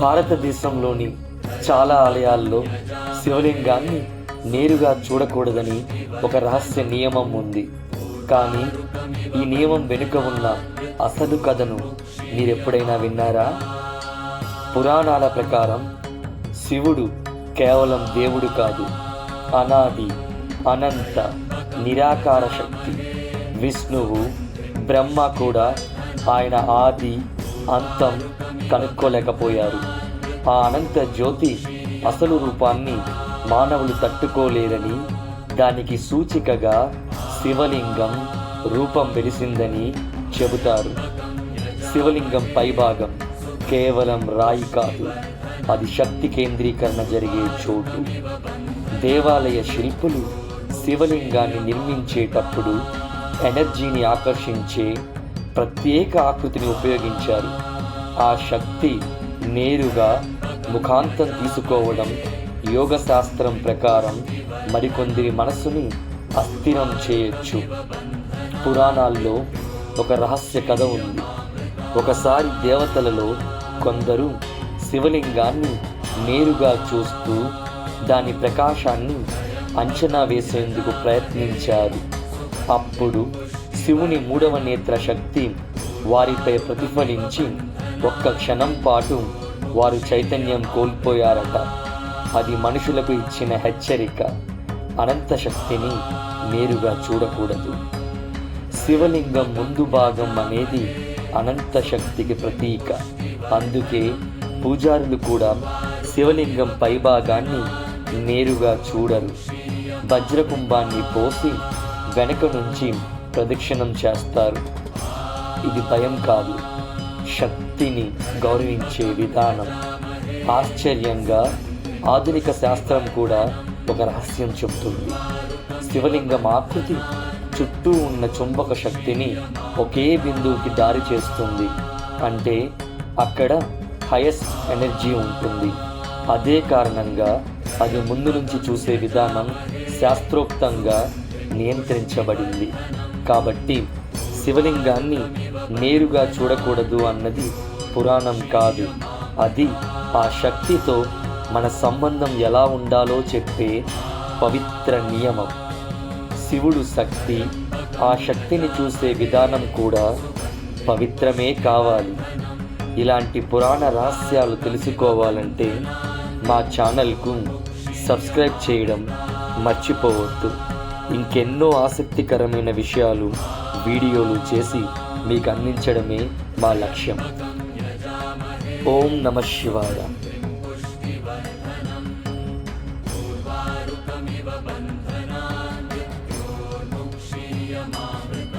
భారతదేశంలోని చాలా ఆలయాల్లో శివలింగాన్ని నేరుగా చూడకూడదని ఒక రహస్య నియమం ఉంది. కానీ ఈ నియమం వెనుక ఉన్న అసలు కథను మీరెప్పుడైనా విన్నారా? పురాణాల ప్రకారం శివుడు కేవలం దేవుడు కాదు అనాది అనంత నిరాకార శక్తి విష్ణువు బ్రహ్మ కూడా ఆయన ఆది అంతం కనుక్కోలేకపోయారు. ఆ అనంత జ్యోతి అసలు రూపాన్ని మానవులు తట్టుకోలేరని దానికి సూచికగా శివలింగం రూపం వెలిసిందని చెబుతారు. శివలింగం పైభాగం కేవలం రాయి కాదు అది శక్తి కేంద్రీకరణ జరిగే చోటు. దేవాలయ శిల్పులు శివలింగాన్ని నిర్మించేటప్పుడు ఎనర్జీని ఆకర్షించే ప్రత్యేక ఆకృతిని ఉపయోగించారు. ఆ శక్తి నేరుగా ముఖాంతం తీసుకోవడం యోగ శాస్త్రం ప్రకారం మరికొందరి మనసుని అస్థిరం చేయొచ్చు. పురాణాల్లో ఒక రహస్య కథ ఉంది. ఒకసారి దేవతలలో కొందరు శివలింగాన్ని నేరుగా చూస్తూ దాని ప్రకాశాన్ని అంచనా వేసేందుకు ప్రయత్నించారు. అప్పుడు శివుని మూడవ నేత్ర శక్తి వారిపై ప్రతిఫలించి ఒక్క క్షణం పాటు వారు చైతన్యం కోల్పోయారట. అది మనుషులకు ఇచ్చిన హెచ్చరిక. అనంత శక్తిని నేరుగా చూడకూడదు. శివలింగం ముందు భాగం అనేది అనంత శక్తికి ప్రతీక. అందుకే పూజారులు కూడా శివలింగం పైభాగాన్ని నేరుగా చూడరు. వజ్రకుంభాన్ని పోసి వెనక నుంచి ప్రదక్షిణం చేస్తారు. ఇది భయం కాదు. శక్తిని గౌరవించే విధానం. ఆశ్చర్యంగా ఆధునిక శాస్త్రం కూడా ఒక రహస్యం చెబుతుంది. శివలింగం ఆకృతి చుట్టూ ఉన్న చుంబక శక్తిని ఒకే బిందువుకి దారి చేస్తుంది. అంటే అక్కడ హయెస్ట్ ఎనర్జీ ఉంటుంది. అదే కారణంగా అది ముందు నుంచి చూసే విధానం శాస్త్రోక్తంగా నియంత్రించబడింది. కాబట్టి శివలింగాన్ని నేరుగా చూడకూడదు అన్నది పురాణం కాదు. అది ఆ శక్తితో మన సంబంధం ఎలా ఉండాలో చెప్పే పవిత్ర నియమం. శివుడు శక్తి ఆ శక్తిని చూసే విధానం కూడా పవిత్రమే కావాలి. ఇలాంటి పురాణ రహస్యాలు తెలుసుకోవాలంటే మా ఛానల్కు సబ్స్క్రైబ్ చేయడం మర్చిపోవద్దు. ఇంకెన్నో ఆసక్తికరమైన విషయాలు వీడియోలు చేసి మీకు అందించడమే మా లక్ష్యం. ఓం నమ శివాయ.